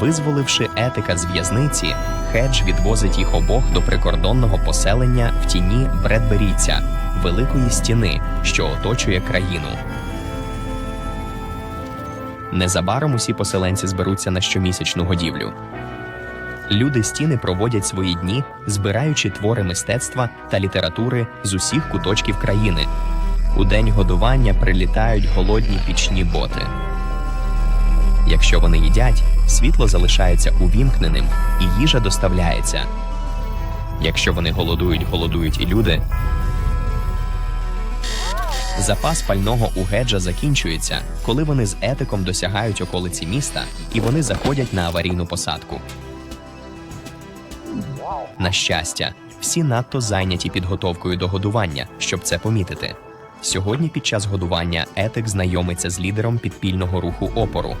Визволивши етика з в'язниці, Хедж відвозить їх обох до прикордонного поселення в тіні Бредберійця, великої стіни, що оточує країну. Незабаром усі поселенці зберуться на щомісячну годівлю. Люди стіни проводять свої дні, збираючи твори мистецтва та літератури з усіх куточків країни. У день годування прилітають голодні пічні боти. Якщо вони їдять, світло залишається увімкненим і їжа доставляється. Якщо вони голодують, голодують і люди. Запас пального у Геджа закінчується, коли вони з етиком досягають околиці міста і вони заходять на аварійну посадку. На щастя, всі надто зайняті підготовкою до годування, щоб це помітити. Сьогодні під час годування етик знайомиться з лідером підпільного руху опору.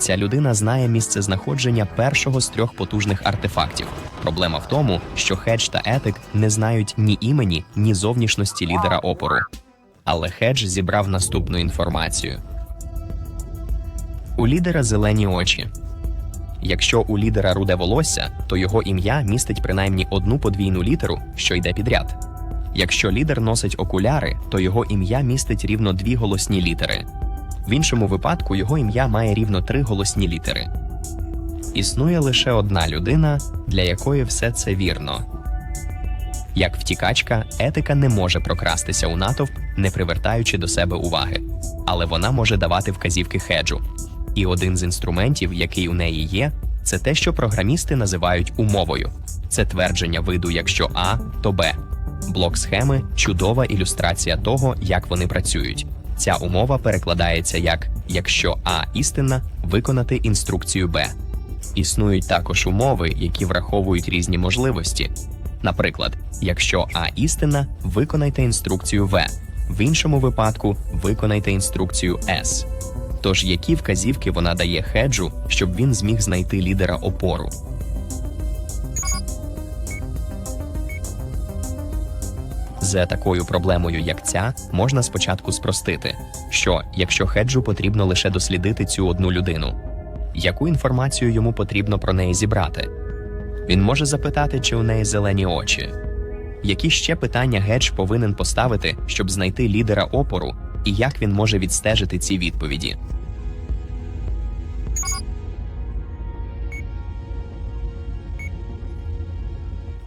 Ця людина знає місце знаходження першого з трьох потужних артефактів. Проблема в тому, що Хедж та етик не знають ні імені, ні зовнішності лідера опору. Але Хедж зібрав наступну інформацію: у лідера зелені очі. Якщо у лідера руде волосся, то його ім'я містить принаймні одну подвійну літеру, що йде підряд. Якщо лідер носить окуляри, то його ім'я містить рівно дві голосні літери. В іншому випадку його ім'я має рівно три голосні літери. Існує лише одна людина, для якої все це вірно. Як втікачка, етика не може прокрастися у натовп, не привертаючи до себе уваги, але вона може давати вказівки хеджу. І один з інструментів, який у неї є, це те, що програмісти називають умовою. Це твердження виду, якщо А, то Б. Блок схеми чудова ілюстрація того, як вони працюють. Ця умова перекладається як якщо А істинна, виконати інструкцію Б. Існують також умови, які враховують різні можливості. Наприклад, якщо А істинна, виконайте інструкцію В. В іншому випадку виконайте інструкцію С. Тож які вказівки вона дає хеджу, щоб він зміг знайти лідера опору? З такою проблемою, як ця, можна спочатку спростити, що якщо хеджу потрібно лише дослідити цю одну людину, яку інформацію йому потрібно про неї зібрати? Він може запитати, чи у неї зелені очі. Які ще питання Гедж повинен поставити, щоб знайти лідера опору, і як він може відстежити ці відповіді?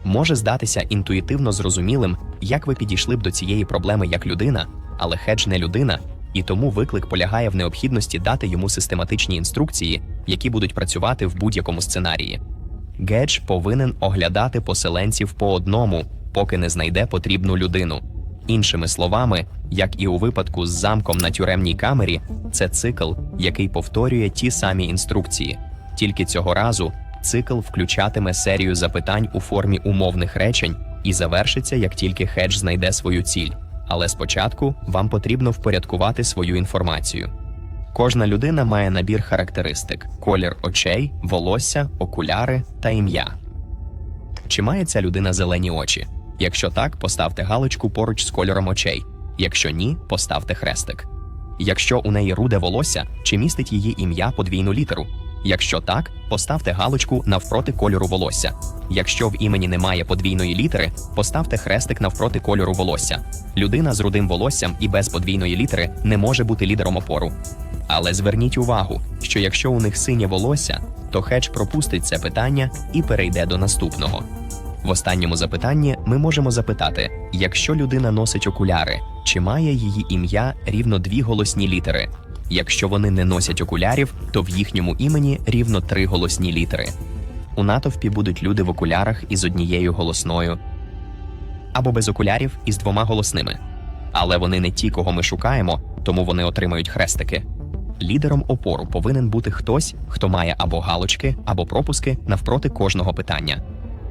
Може здатися інтуїтивно зрозумілим, як ви підійшли б до цієї проблеми як людина, але Хедж не людина, і тому виклик полягає в необхідності дати йому систематичні інструкції, які будуть працювати в будь-якому сценарії. Гедж повинен оглядати поселенців по одному, поки не знайде потрібну людину. Іншими словами, як і у випадку з замком на тюремній камері, це цикл, який повторює ті самі інструкції. Тільки цього разу цикл включатиме серію запитань у формі умовних речень і завершиться, як тільки хедж знайде свою ціль. Але спочатку вам потрібно впорядкувати свою інформацію. Кожна людина має набір характеристик: колір очей, волосся, окуляри та ім'я. Чи має ця людина зелені очі? Якщо так, поставте галочку поруч з кольором очей. Якщо ні, поставте хрестик. Якщо у неї руде волосся, чи містить її ім'я подвійну літеру? Якщо так, поставте галочку навпроти кольору волосся. Якщо в імені немає подвійної літери, поставте хрестик навпроти кольору волосся. Людина з рудим волоссям і без подвійної літери не може бути лідером опору. Але зверніть увагу, що якщо у них синє волосся, то хедж пропустить це питання і перейде до наступного. В останньому запитанні ми можемо запитати: якщо людина носить окуляри, чи має її ім'я рівно дві голосні літери? Якщо вони не носять окулярів, то в їхньому імені рівно три голосні літери. У натовпі будуть люди в окулярах із однією голосною або без окулярів із двома голосними. Але вони не ті, кого ми шукаємо, тому вони отримають хрестики. Лідером опору повинен бути хтось, хто має або галочки, або пропуски навпроти кожного питання.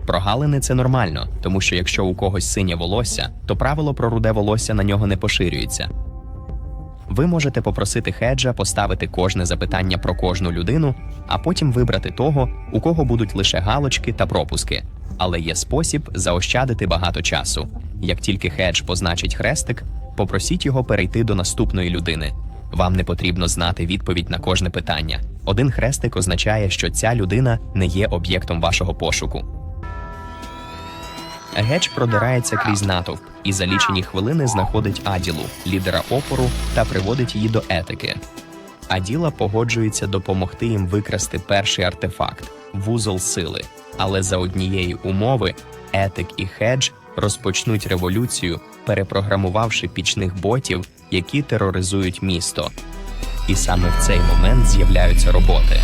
Прогалини це нормально, тому що якщо у когось синє волосся, то правило про руде волосся на нього не поширюється. Ви можете попросити хеджа поставити кожне запитання про кожну людину, а потім вибрати того, у кого будуть лише галочки та пропуски. Але є спосіб заощадити багато часу. Як тільки хедж позначить хрестик, попросіть його перейти до наступної людини. Вам не потрібно знати відповідь на кожне питання. Один хрестик означає, що ця людина не є об'єктом вашого пошуку. Гедж продирається крізь натовп і за лічені хвилини знаходить Аділу, лідера опору, та приводить її до етики. Аділа погоджується допомогти їм викрасти перший артефакт вузол сили, але за однієї умови етик і хедж розпочнуть революцію, перепрограмувавши пічних ботів, які тероризують місто. І саме в цей момент з'являються роботи.